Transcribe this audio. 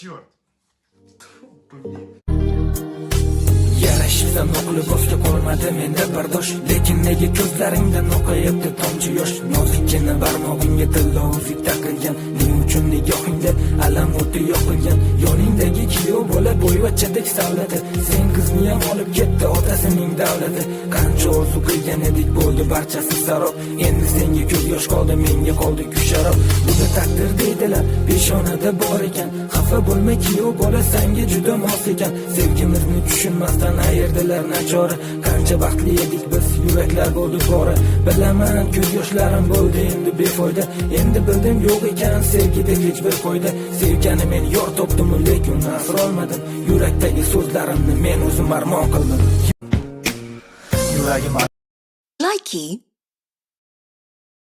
Черт. Блин. yarashibsan o'qli boshga qolmadi menda bardosh lekin nega ko'zlaringdan oqayapti tomchi yosh? Nozikkina barmog'ingga tillovuzik taqilgan. Ning uchun nigohingda alam o'ti yoqilgan? Yoningdagi kuyov bola boyvachchadek savladi. Sen qizni ham olib ketdi otasining davlati. Qancha orzu qilgan edik bo'ldi barchasi sarob. Endi senga ko'z yosh qoldi menga qoldi kusharob buni taqdir deydilar peshonada bor ekan. Xafa bo'lma kuyov bola sanga juda mos ekan. Sevgimizni tushunmasdan ayirdilar nachora qancha baxtli edik biz yuraklar bo'ldi pora bilaman ko'z yoshlarim bo'ldi endi befoyda. Endi bildim yo'q ekan sevgida hech bir foyda. Sevgani men yor topdimu lekin uni asrolmadim yurakdagi so'zlarimni men o'zim armon qildim. Yuragim Likey